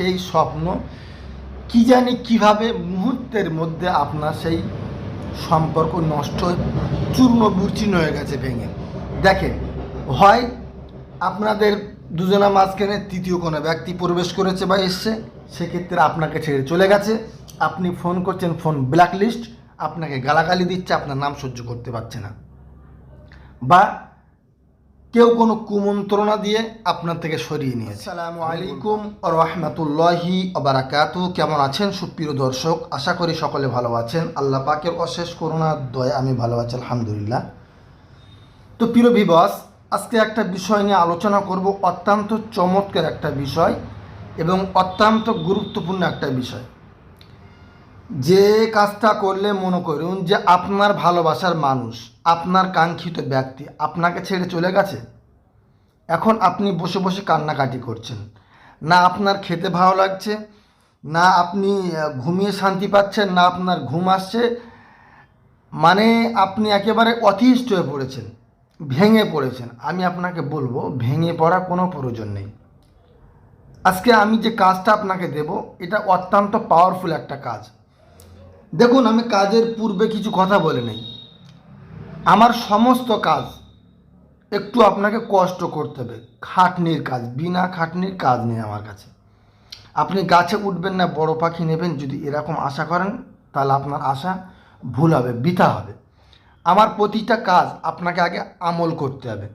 সেই স্বপ্ন কি জানি কীভাবে মুহূর্তের মধ্যে আপনার সেই সম্পর্ক নষ্ট চূর্ণ বিচূর্ণ হয়ে গেছে, ভেঙে। দেখেন, হয় আপনাদের দুজনের মাঝখানে তৃতীয় কোনো ব্যক্তি প্রবেশ করেছে বা এসছে, সেক্ষেত্রে আপনাকে ছেড়ে চলে গেছে। আপনি ফোন করছেন, ফোন ব্ল্যাকলিস্ট আপনাকে গালাগালি দিচ্ছে, আপনার নাম সহ্য করতে পারছে না। বা কেউ কোনো কুমন্ত্রণা দিয়ে আপনার থেকে সরিয়ে নিয়েছে। আসসালামু আলাইকুম। রহমতুল্লাহি অবারাকাতু কেমন আছেন সুপ্রিয় দর্শক? আশা করি সকলে ভালো আছেন। আল্লাহ পাকের অশেষ করুণার দয়া আমি ভালো আছি আলহামদুলিল্লাহ। তো প্রিয় ভিবাস আজকে একটা বিষয় নিয়ে আলোচনা করব অত্যন্ত চমৎকার একটা বিষয় এবং অত্যন্ত গুরুত্বপূর্ণ একটা বিষয়। যে কাজটা করলে মনে করুন যে আপনার ভালোবাসার মানুষ আপনার কাঙ্ক্ষিত ব্যক্তি আপনাকে ছেড়ে চলে গেছে? এখন আপনি বসে বসে কান্নাকাটি করছেন। না আপনার খেতে ভালো লাগছে, না আপনি ঘুমিয়ে শান্তি পাচ্ছেন, না আপনার ঘুম আসছে মানে আপনি একেবারে অতিষ্ঠ হয়ে পড়েছেন, ভেঙে পড়েছেন। আমি আপনাকে বলব, ভেঙে পড়া কোনো প্রয়োজন নেই। আজকে আমি যে কাজটা আপনাকে দেব, এটা অত্যন্ত পাওয়ারফুল একটা কাজ। দেখুন, আমি কাজের পূর্বে কিছু কথা বলে নেই। আমার সমস্ত কাজ একটু আপনাকে কষ্ট করতে হবে। খাটনির কাজ, বিনা খাটনির কাজ নেই আমার কাছে। আপনি গাছে উঠবেন না, বড় পাখি নেবেন, যদি এরকম আশা করেন, তাহলে আপনার আশা ভুল হবে, বৃথা হবে। আমার প্রতিটা কাজ আপনাকে আগে আমল করতে হবে।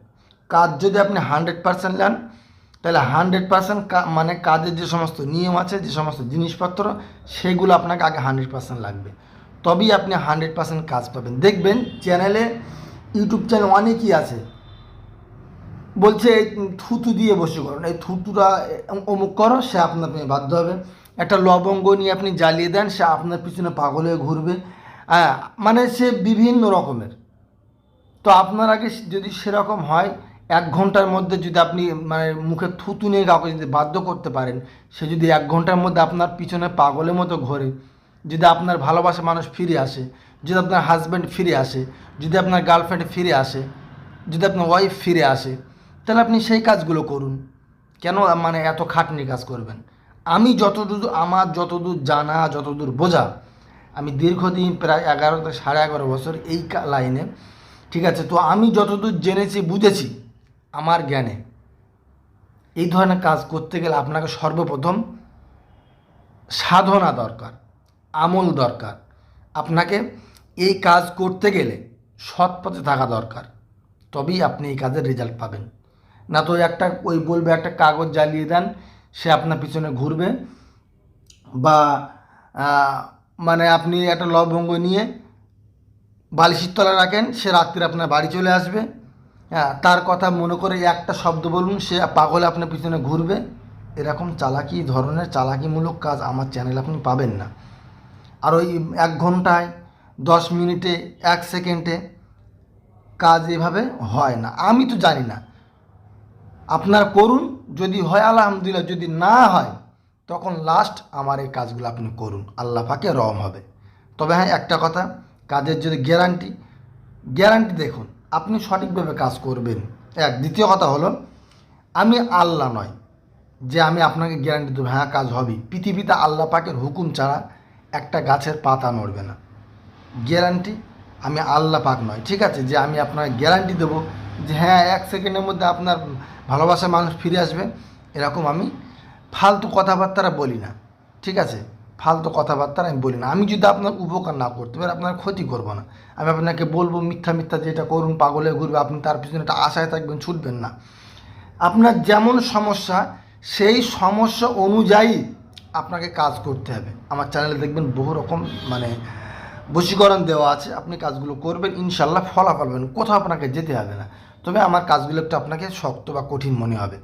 কাজ যদি আপনি হান্ড্রেড পার্সেন্ট নেন, তাহলে হান্ড্রেড পার্সেন্ট মানে কাজের যে সমস্ত নিয়ম আছে, যে সমস্ত জিনিসপত্র, সেগুলো আপনাকে আগে হান্ড্রেড পার্সেন্ট লাগবে। তবেই আপনি হান্ড্রেড পার্সেন্ট কাজ পাবেন। দেখবেন চ্যানেলে ইউটিউব চ্যানেল অনেকই আছে। বলছে থুতু দিয়ে বসে করুন এই থুতুটা অমুক করো, সে আপনার পেয়ে বাধ্য হবে। একটা লবঙ্গ নিয়ে আপনি জ্বালিয়ে দেন, সে আপনার পিছনে পাগল হয়ে ঘুরবে। হ্যাঁ মানে সে বিভিন্ন রকমের। তো আপনার আগে যদি সেরকম হয়, এক ঘণ্টার মধ্যে যদি আপনি মানে মুখে থুতু নিয়ে কাউকে যদি বাধ্য করতে পারেন, সে যদি এক ঘণ্টার মধ্যে আপনার পিছনে পাগলের মতো ঘোরে যদি আপনার ভালোবাসা মানুষ ফিরে আসে, যদি আপনার হাজব্যান্ড ফিরে আসে, যদি আপনার গার্লফ্রেন্ড ফিরে আসে, যদি আপনার ওয়াইফ ফিরে আসে, তাহলে আপনি সেই কাজগুলো করুন। কেন মানে এত খাটনি কাজ করবেন? আমি যতদূর, আমার যতদূর জানা, যতদূর বোঝা, আমি দীর্ঘদিন প্রায় এগারো থেকে সাড়ে এগারো বছর এই লাইনে ঠিক আছে? তো আমি যতদূর জেনেছি, বুঝেছি আমার জ্ঞানে, এই ধরনের কাজ করতে গেলে আপনাকে সর্বপ্রথম সাধনা দরকার। আমল দরকার। আপনাকে এই কাজ করতে গেলে সৎ পথে থাকা দরকার। তবেই আপনি এই কাজের রেজাল্ট পাবেন। না তো একটা ওই বলবে, একটা কাগজ জ্বালিয়ে দেন, সে আপনার পিছনে ঘুরবে বা মানে আপনি একটা লবঙ্গ নিয়ে বালিশের তলা রাখেন, সে রাত্রে আপনার বাড়ি চলে আসবে। হ্যাঁ তার কথা মনে করে একটা শব্দ বলুন, সে পাগলে আপনার পিছনে ঘুরবে। এরকম চালাকি ধরনের, চালাকিমূলক কাজ আমার চ্যানেল আপনি পাবেন না। আর ওই এক ঘন্টায় দশ মিনিটে, এক সেকেন্ডে কাজ এভাবে হয় না। আমি তো জানি না। আপনার করুন, যদি হয় আলহামদুলিল্লাহ, যদি না হয়, তখন লাস্ট আমার এই কাজগুলো আপনি করুন। আল্লাহ পাকে রম হবে। তবে হ্যাঁ একটা কথা, কাজের যদি গ্যারান্টি গ্যারান্টি দেখুন, আপনি সঠিকভাবে কাজ করবেন। এক, দ্বিতীয় কথা হলো, আমি আল্লাহ নয় যে আমি আপনাকে গ্যারান্টি দেবো হ্যাঁ কাজ হবেই। পৃথিবীতে আল্লাহ পাকের হুকুম ছাড়া একটা গাছের পাতা নড়বে না। গ্যারান্টি আমি আল্লাহ পাক নয়, ঠিক আছে? যে আমি আপনার গ্যারান্টি দেবো যে হ্যাঁ এক সেকেন্ডের মধ্যে আপনার ভালোবাসা মানুষ ফিরে আসবে। এরকম আমি ফালতু কথাবার্তারা বলি না, ঠিক আছে? ফালতু কথাবার্তা আমি বলি না। আমি যদি আপনার উপকার না করতে পারি, আপনার ক্ষতি করব না। আমি আপনাকে বলব, মিথ্যা মিথ্যা যেটা করুন, পাগলে ঘুরবে, আপনি তার পিছনে একটা আশায় থাকবেন, ছুটবেন না। আপনার যেমন সমস্যা, সেই সমস্যা অনুযায়ী আপনাকে কাজ করতে হবে। আমার চ্যানেলে দেখবেন বহু রকম মানে বশীকরণ দেওয়া আছে। আপনি কাজগুলো করবেন ইনশাল্লাহ ফলাফল পাবেন। কোথাও আপনাকে যেতে হবে না। তবে আমার কাজগুলো একটু আপনাকে শক্ত বা কঠিন মনে হবে।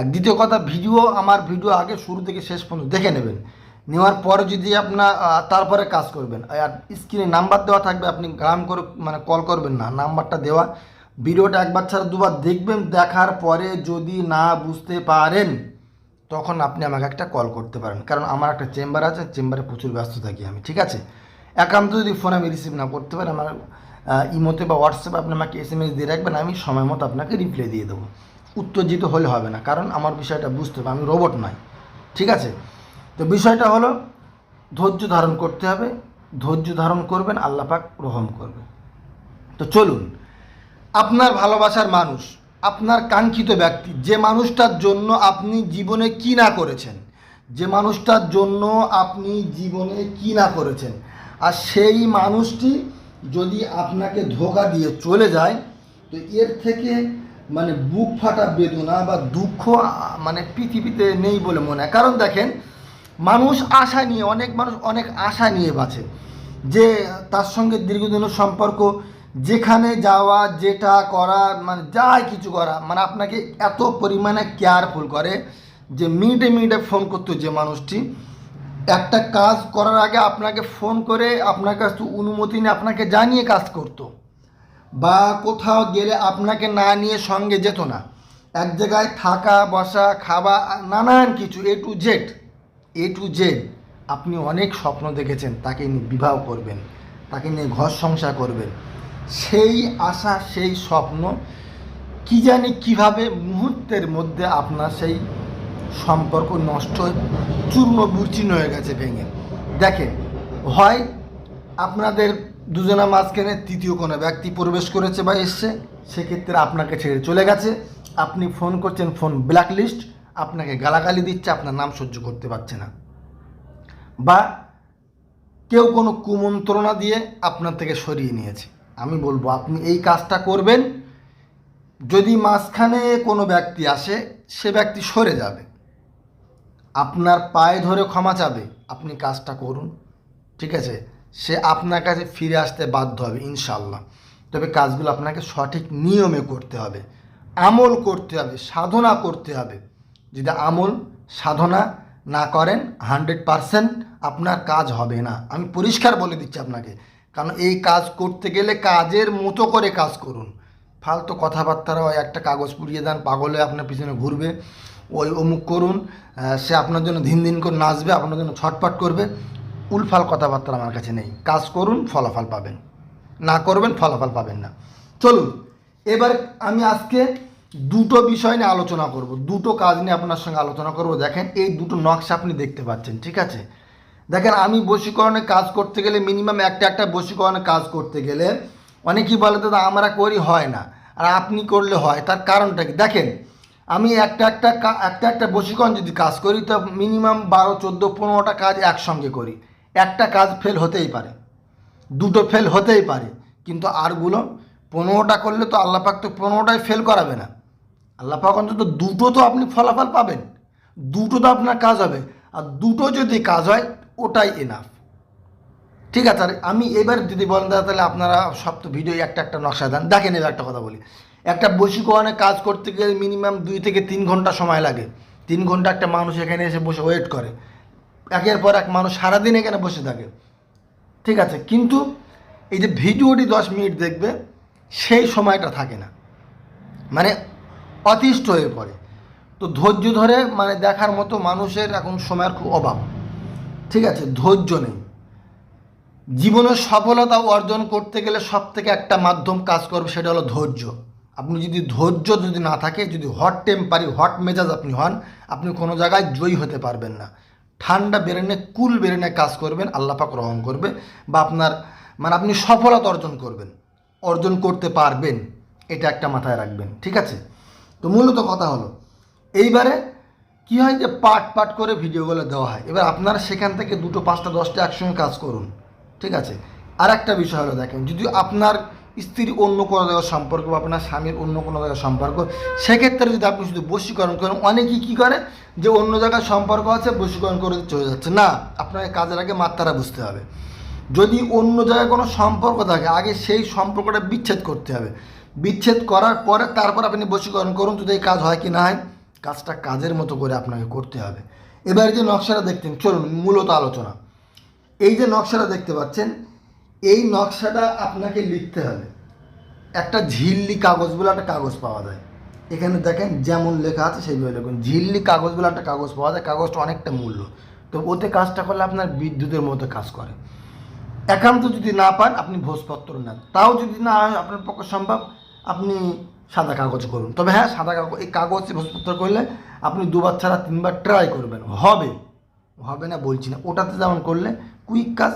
এক দ্বিতীয় কথা ভিডিও আমার ভিডিও আগে শুরু থেকে শেষ পর্যন্ত দেখে নেবেন। নেওয়ার পরে যদি আপনার তারপরে কাজ করবেন। আর স্ক্রিনে নাম্বার দেওয়া থাকবে, আপনি গ্রাম করে মানে কল করবেন না। নাম্বারটা দেওয়া। ভিডিওটা একবার ছাড়া দুবার দেখবেন, দেখার পরে যদি না বুঝতে পারেন তখন আপনি আমাকে একটা কল করতে পারেন। কারণ আমার একটা চেম্বার আছে চেম্বারে প্রচুর ব্যস্ত থাকি আমি, ঠিক আছে? একান্ত যদি ফোন আমি রিসিভ না করতে পারি, আমার ইমোতে বা হোয়াটসঅ্যাপে আপনি আমাকে এস এম এস দিয়ে রাখবেন, আমি সময় মতো আপনাকে রিপ্লাই দিয়ে দেবো। উত্তেজিত হলে হবে না, কারণ আমার বিষয়টা বুঝতে হবে, আমি রোবট নয়, ঠিক আছে? তো বিষয়টা হলো, ধৈর্য ধারণ করতে হবে, ধৈর্য ধারণ করবেন, আল্লাহ পাক রহম করবে। তো চলুন, আপনার ভালোবাসার মানুষ আপনার কাঙ্ক্ষিত ব্যক্তি, যে মানুষটার জন্য আপনি জীবনে কি না করেছেন, যে মানুষটার জন্য আপনি জীবনে কি না করেছেন, আর সেই মানুষটি যদি আপনাকে ধোকা দিয়ে চলে যায়, তো এর থেকে মানে বুক ফাটা বেদনা বা দুঃখ মানে পৃথিবীতে নেই বলে মনে হয়। কারণ দেখেন, মানুষ আশা নিয়ে, অনেক মানুষ অনেক আশা নিয়ে বাঁচে। যে তার সঙ্গে দীর্ঘদিনের সম্পর্ক যেখানে যাওয়া, যেটা করা মানে যাই কিছু করা মানে আপনাকে এত পরিমাণে কেয়ারফুল করে যে মিনিটে মিনিটে ফোন করতো যে মানুষটি। একটা কাজ করার আগে আপনাকে ফোন করে আপনার কাছ থেকে অনুমতি নিয়ে আপনাকে জানিয়ে কাজ করতো। বা কোথাও গেলে আপনাকে না নিয়ে সঙ্গে যেত না। এক জায়গায় থাকা, বসা, খাওয়া, নানান কিছু A to Z A to Z আপনি অনেক স্বপ্ন দেখেছেন, তাকে নিয়ে বিবাহ করবেন, তাকে নিয়ে ঘর সংসার করবেন। সেই আশা, সেই স্বপ্ন, কি জানি কীভাবে মুহূর্তের মধ্যে আপনার সেই সম্পর্ক নষ্ট হয়ে, চূর্ণ বিচ্ছিন্ন হয়ে গেছে, ভেঙে। দেখেন, হয় আপনাদের দুজনের মাঝখানে তৃতীয় কোনো ব্যক্তি প্রবেশ করেছে বা এসছে, সেক্ষেত্রে আপনাকে ছেড়ে চলে গেছে। আপনি ফোন করছেন, ফোন ব্ল্যাকলিস্ট আপনাকে গালাগালি দিচ্ছে, আপনার নাম সহ্য করতে পারছে না। বা কেউ কোনো কুমন্ত্রণা দিয়ে আপনার থেকে সরিয়ে নিয়েছে। আমি বলব, আপনি এই কাজটা করবেন, যদি মাঝখানে কোনো ব্যক্তি আসে, সে ব্যক্তি সরে যাবে। আপনার পায়ে ধরে ক্ষমা চাবে, আপনি কাজটা করুন, ঠিক আছে? সে আপনার কাছে ফিরে আসতে বাধ্য হবে ইনশাল্লাহ তবে কাজগুলো আপনাকে সঠিক নিয়মে করতে হবে, আমল করতে হবে, সাধনা করতে হবে। যদি আমল, সাধনা না করেন, হান্ড্রেড পারসেন্ট আপনার কাজ হবে না। আমি পরিষ্কার বলে দিচ্ছি আপনাকে কারণ এই কাজ করতে গেলে কাজের মতো করে কাজ করুন। ফালতু কথাবার্তারা হয় একটা কাগজ পুড়িয়ে দেন, পাগলে আপনার পিছনে ঘুরবে। ওই অমুক করুন সে আপনার জন্য দিন দিন করে নাচবে, আপনার জন্য ছটপট করবে। উলফাল কথাবার্তা আমার কাছে নেই। কাজ করুন, ফলাফল পাবেন। না করবেন, ফলাফল পাবেন না। চলুন, এবার আমি আজকে দুটো বিষয় নিয়ে আলোচনা করব। দুটো কাজ নিয়ে আপনার সঙ্গে আলোচনা করব। দেখেন, এই দুটো নকশা আপনি দেখতে পাচ্ছেন, ঠিক আছে? দেখেন, আমি বশীকরণে কাজ করতে গেলে মিনিমাম একটা একটা বশীকরণে কাজ করতে গেলে অনেকেই বলে, দাদা, আমরা করি, হয় না। আর আপনি করলে হয়, তার কারণটা কি? দেখেন, আমি একটা একটা একটা একটা বশীকরণ যদি কাজ করি, তো মিনিমাম বারো, চোদ্দ, পনেরোটা কাজ একসঙ্গে করি। একটা কাজ ফেল হতেই পারে, দুটো ফেল হতেই পারে, কিন্তু আরগুলো পনেরোটা করলে তো আল্লাপাক তো পনেরোটাই ফেল করাবে না। আল্লাপাক অন্তত দুটো তো আপনি ফলাফল পাবেন, দুটো তো আপনার কাজ হবে। আর দুটো যদি কাজ হয় ওটাই এনাফ ঠিক আছে, আর আমি এবার যদি বলেন দাদা, তাহলে আপনারা সব তো ভিডিও একটা একটা নকশা দেন। দেখেন, এবার একটা কথা বলি। একটা বশীকরণে কাজ করতে গেলে মিনিমাম দুই থেকে তিন ঘণ্টা সময় লাগে। তিন ঘণ্টা একটা মানুষ এখানে এসে বসে ওয়েট করে। একের পর এক মানুষ সারাদিন এখানে বসে থাকে। ঠিক আছে, কিন্তু এই যে ভিডিওটি দশ মিনিট দেখবে, সেই সময়টা থাকে না। মানে অতিষ্ঠ হয়ে পড়ে। তো ধৈর্য ধরে মানে দেখার মতো মানুষের এখন সময়ের খুব অভাব। ঠিক আছে, ধৈর্য নেই। জীবনের সফলতা অর্জন করতে গেলে সব থেকে একটা মাধ্যম কাজ করবে সেটা হলো ধৈর্য। আপনি যদি ধৈর্য যদি না থাকে, যদি হট টেম্পারি হট মেজাজ আপনি হন, আপনি কোনো জায়গায় জয়ী হতে পারবেন না। ঠান্ডা বেরেনে, কুল বেরেনে কাজ করবেন আল্লাপাক রহম করবে বা আপনার মানে আপনি সফলতা অর্জন করবেন। অর্জন করতে পারবেন, এটা একটা মাথায় রাখবেন, ঠিক আছে? তো মূলত কথা হলো, এইবারে কি হয় যে পার্ট পার্ট করে ভিডিওগুলো দেওয়া হয়? এবার আপনারা সেখান থেকে দুটো, পাঁচটা, দশটা একসঙ্গে কাজ করুন, ঠিক আছে? আর একটা বিষয় হলো দেখেন, যদি আপনার স্ত্রীর অন্য কোনো জায়গার সম্পর্ক বা আপনার স্বামীর অন্য কোনো জায়গার সম্পর্ক, সেক্ষেত্রে যদি আপনি শুধু বশীকরণ করেন, অনেকেই কী করে? যে অন্য জায়গার সম্পর্ক আছে, বশীকরণ করে চলে যাচ্ছে। না, আপনাকে কাজের আগে মাত্রাটা বুঝতে হবে। যদি অন্য জায়গায় কোনো সম্পর্ক থাকে, আগে সেই সম্পর্কটা বিচ্ছেদ করতে হবে। বিচ্ছেদ করার পরে তারপর আপনি বশীকরণ করুন, যদি এই কাজ হয় কি না হয়। কাজটা কাজের মতো করে আপনাকে করতে হবে। এবার যে নকশাটা দেখতেন, চলুন, মূলত আলোচনা। এই যে নকশাটা দেখতে পাচ্ছেন, এই নকশাটা আপনাকে লিখতে হবে। একটা ঝিল্লি কাগজ বলে একটা কাগজ পাওয়া যায়। এখানে দেখেন, যেমন লেখা আছে সেইভাবে লিখুন। ঝিল্লি কাগজ বলে একটা কাগজ পাওয়া যায়, কাগজটা অনেকটা মূল্য। তো ওতে কাজটা করলে আপনার বিদ্যুতের মতো কাজ করে। একান্ত যদি না পান, আপনি ভোজপত্র নেন। তাও যদি না হয়, আপনার পক্ষে সম্ভব, আপনি সাদা কাগজ করুন। তবে হ্যাঁ সাদা কাগজ এই কাগজ ভোজপত্র করলে আপনি দুবার ছাড়া তিনবার ট্রাই করবেন। হবে। হবে না, বলছি না। ওটাতে যেমন করলে কুইক কাজ।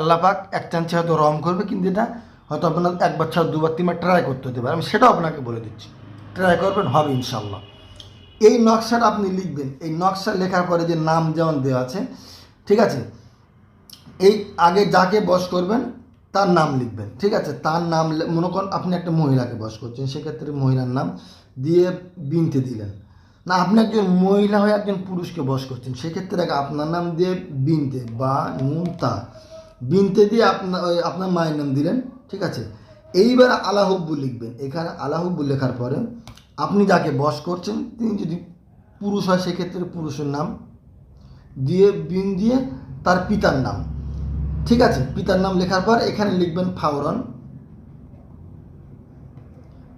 আল্লাহ পাক এক চান্সে হয়তো রং করবে, কিন্তু এটা হয়তো আপনার একবার ছাড়া দুবার, তিনবার ট্রাই করতে হতে পারে। আমি সেটাও আপনাকে বলে দিচ্ছি। ট্রাই করবেন, হবে ইনশাল্লাহ এই নকশাটা আপনি লিখবেন। এই নকশা লেখার পরে যে নাম যেমন দেওয়া আছে, ঠিক আছে? এই আগে যাকে বস করবেন তার নাম লিখবেন, ঠিক আছে? তার নাম মনে করেন আপনি একটা মহিলাকে বস করছেন, সেক্ষেত্রে মহিলার নাম দিয়ে বিনতে দিলেন। না, আপনি একজন মহিলা হয়ে একজন পুরুষকে বস করছেন, সেক্ষেত্রে আপনার নাম দিয়ে বিনতে, বা নুন তা। বিনতে দিয়ে আপনার আপনার মায়ের নাম দিলেন, ঠিক আছে? এইবার আলাহব্বু লিখবেন। এখানে আলাহব্বু লেখার পরে আপনি যাকে বস করছেন, তিনি যদি পুরুষ হয়, সেক্ষেত্রে পুরুষের নাম দিয়ে বিন দিয়ে তার পিতার নাম ঠিক আছে, পিতার নাম লেখার পর এখানে লিখবেন ফাওরন।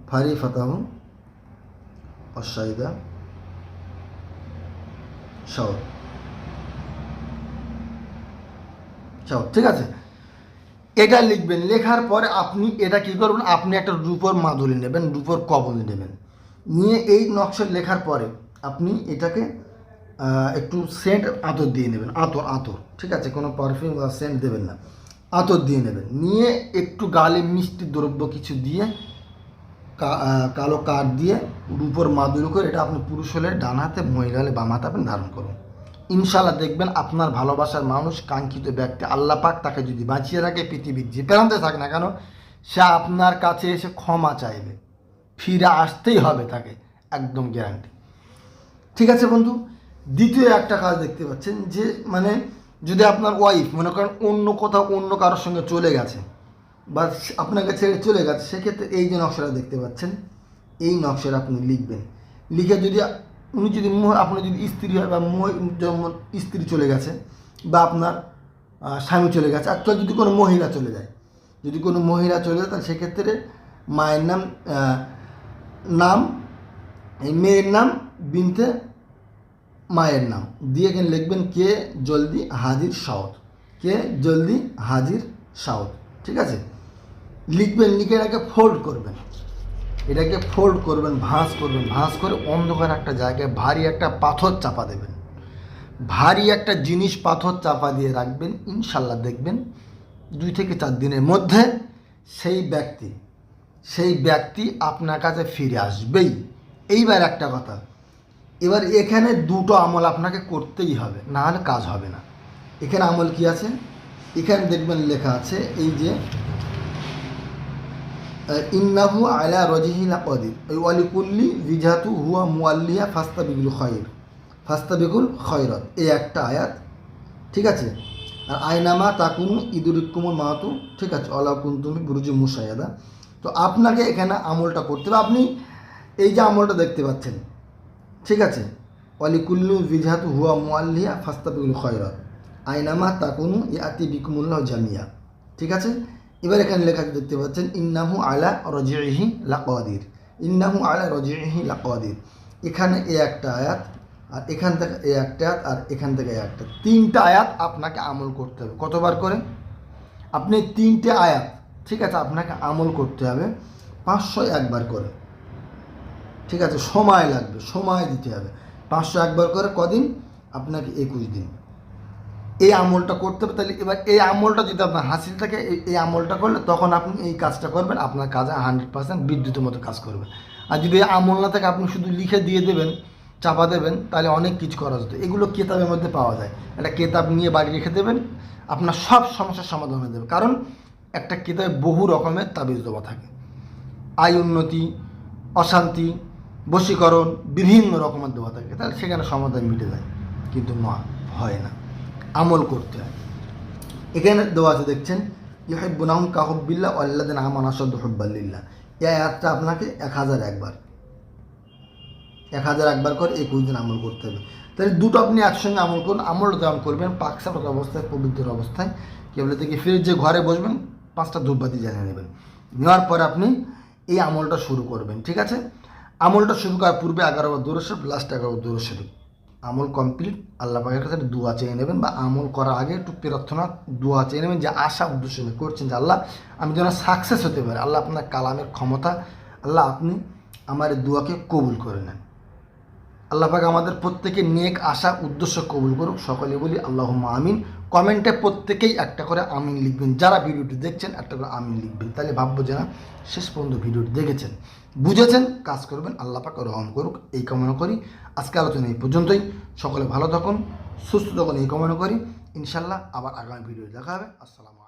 ফারি ফাতাহ অসাইদা শহর শহর ঠিক আছে? এটা লিখবেন, লেখার পরে আপনি এটা কি করবেন, আপনি একটা রূপর মাদুলি নেবেন, রূপর কবল নেবেন। নিয়ে এই নকশা লেখার পরে আপনি এটাকে একটু সেন্ট আতর দিয়ে নেবেন, আতর আতর, ঠিক আছে? কোনো পারফিউম বা সেন্ট দেবেন না। আতর দিয়ে নেবেন। নিয়ে একটু গালে মিষ্টি দ্রব্য কিছু দিয়ে কালো কাঠ দিয়ে রূপর মাদুর করে এটা আপনি পুরুষ হলে ডান হাতে, মহিলা হলে বাম আপনি ধারণ করুন। ইনশাল্লাহ দেখবেন আপনার ভালোবাসার মানুষ, কাঙ্ক্ষিত ব্যক্তি, আল্লাহ পাক তাকে যদি বাঁচিয়ে রাখে, পৃথিবীর যে প্রান্তে থাক না কেন, সে আপনার কাছে এসে ক্ষমা চাইবে। ফিরে আসতেই হবে তাকে, একদম গ্যারান্টি ঠিক আছে বন্ধু? দ্বিতীয় একটা কাজ দেখতে পাচ্ছেন যে মানে যদি আপনার ওয়াইফ মনে করেন অন্য কোথাও অন্য কারোর সঙ্গে চলে গেছে, বা আপনাকে ছেড়ে চলে গেছে, সেক্ষেত্রে এই যে নকশাটা দেখতে পাচ্ছেন, এই নকশাটা আপনি লিখবেন। লিখে যদি উনি যদি আপনার যদি স্ত্রী হয় বা মহি- যেমন স্ত্রী চলে গেছে, বা আপনার স্বামী চলে গেছে অ্যাকচুয়াল যদি কোনো মহিলা চলে যায়, যদি কোনো মহিলা চলে যায়, তাহলে সেক্ষেত্রে মায়ের নাম নাম, এই মেয়ের নাম, বিনতে মায়ের নাম। দিয়ে এখানে লিখবেন কে জলদি হাজির সাউথ। কে জলদি হাজির সাউথ, ঠিক আছে? লিখবেন, লিখে এটাকে ফোল্ড করবেন। এটাকে ফোল্ড করবেন, ভাঁজ করবেন। ভাঁজ করে অন্ধকার একটা জায়গায় ভারী একটা পাথর চাপা দেবেন। ভারী একটা জিনিস পাথর চাপা দিয়ে রাখবেন। ইনশাল্লাহ দেখবেন দুই থেকে চার দিনের মধ্যে সেই ব্যক্তি সেই ব্যক্তি আপনার কাছে ফিরে আসবেই। এইবার একটা কথা এবার এখানে দুটো আমল আপনাকে করতেই হবে না হলে কাজ হবে না। এখানে আমল কি আছে? এখানে দেখবেন লেখা আছে এই যে ইন্নাহু আলা রজিহিলা কদির। ওই ওয়ালিকুল্লি বিজাতু হুয়া মুয়াল্লিয়া ফাস্তা বিগুল খয়ের ফাস্তা বিগুল খয়রত। এই একটা আয়াত, ঠিক আছে? আর আয়নামা তাকুনু ইদুরিকুমুল মাহাতু ঠিক আছে? অলা কুন্তুমি গুরুজি মুসাইয়াদা তো আপনাকে এখানে আমলটা করতে হবে। আপনি এই যে আমলটা দেখতে পাচ্ছেন ঠিক আছে। অলিকুল্লু বিজাতু হুয়া মুয়াল্লিয়া ফাস্তা বিগুল খয়রত আয়নামা তাকুনু ইয়াতি বিকুমুল্লাহ জামিয়া। ঠিক আছে? এবার এখানে লেখা দেখতে পাচ্ছেন, ইন্নাহু আলা রজিহি লাকাদির। ইন্নাহু আলা রজিহি লাকাদির। এখানে এ একটা আয়াত, আর এখান থেকে এ একটা আয়াত, আর এখান থেকে এ একটা। তিনটা আয়াত আপনাকে আমল করতে হবে। কতবার করে? আপনি তিনটে আয়াত, ঠিক আছে, আপনাকে আমল করতে হবে। পাঁচশো একবার করে। ঠিক আছে, সময় লাগবে, সময় দিতে হবে। পাঁচশো একবার করে কদিন? আপনাকে একুশ দিন। এই আমলটা করতে হবে, তাহলে এবার এই আমলটা যদি আপনার হাসিল থাকে, এই আমলটা করলে তখন আপনি এই কাজটা করবেন, আপনার কাজে হান্ড্রেড পার্সেন্ট বিদ্যুতের মতো কাজ করবে। আর যদি এই আমল না থাকে, আপনি শুধু লিখে দিয়ে দেবেন, চাপা দেবেন, তাহলে অনেক কিছু করা যেত। এগুলো কেতাবের মধ্যে পাওয়া যায়। একটা কেতাব নিয়ে বাড়ি রেখে দেবেন, আপনার সব সমস্যার সমাধান হয়ে যাবে। কারণ একটা কেতাবে বহু রকমের তাবিজ দেওয়া থাকে। আয় উন্নতি, অশান্তি বশীকরণ বিভিন্ন রকমের দেওয়া থাকে, তাহলে সেখানে সমাধান মিটে যায়। কিন্তু না, হয় না। আমল করতে হয়। এখানে দেওয়া আছে, দেখছেন ইহেব্বুনাহম কাহব্বিল্লা আল্লাদিন আমান আসাদ হব্বাল্লিল্লাহ এই আয়াতটা আপনাকে এক হাজার একবার, এক হাজার একবার করে একুশ দিন আমল করতে হবে। তাহলে দুটো আপনি একসঙ্গে আমল করুন আমলটা যেমন করবেন পাকসাপত অবস্থায়, পবিত্র অবস্থায়, কেবল থেকে ফিরে যে ঘরে বসবেন, পাঁচটা ধূপবাতি জ্বালিয়ে নেবেন। নেওয়ার পর আপনি এই আমলটা শুরু করবেন, ঠিক আছে? আমলটা শুরু করার পূর্বে এগারো বার দূরস্বরূপ লাস্ট এগারো বার দূরস্বরূপ আমল কমপ্লিট আল্লাহ পাকের কাছে দোয়া চেয়ে নেবেন বা আমল করার আগে একটু প্রার্থনা, দোয়া চেয়ে নেবেন যে আশা উদ্দেশ্য নিয়ে করছেন যে আল্লাহ, আমি যেন সাকসেস হতে পারি। আল্লাহ আপনার কালামের ক্ষমতা, আল্লাহ আপনি আমার এই দোয়াকে কবুল করে নেন। আল্লাহ পাক আমাদের প্রত্যেকে নেক আশা, উদ্দেশ্য কবুল করুক। সকলে বলি আল্লাহ আমিন। কমেন্টে প্রত্যেকেই একটা করে আমিন লিখবেন। যারা ভিডিওটি দেখছেন, একটা করে আমিন লিখবেন। তাহলে ভাববো যে না, শেষ পর্যন্ত ভিডিওটি দেখেছেন। বুঝেছেন, কাজ করবেন, আল্লাহ পাক রহম করুক, এই কামনা করি। আজকে আলোচনা এই পর্যন্তই। সকলে ভালো থাকুন, সুস্থ থাকুন, এই কামনা করি। ইনশাল্লাহ আবার আগামী ভিডিও দেখা হবে। আসসালামু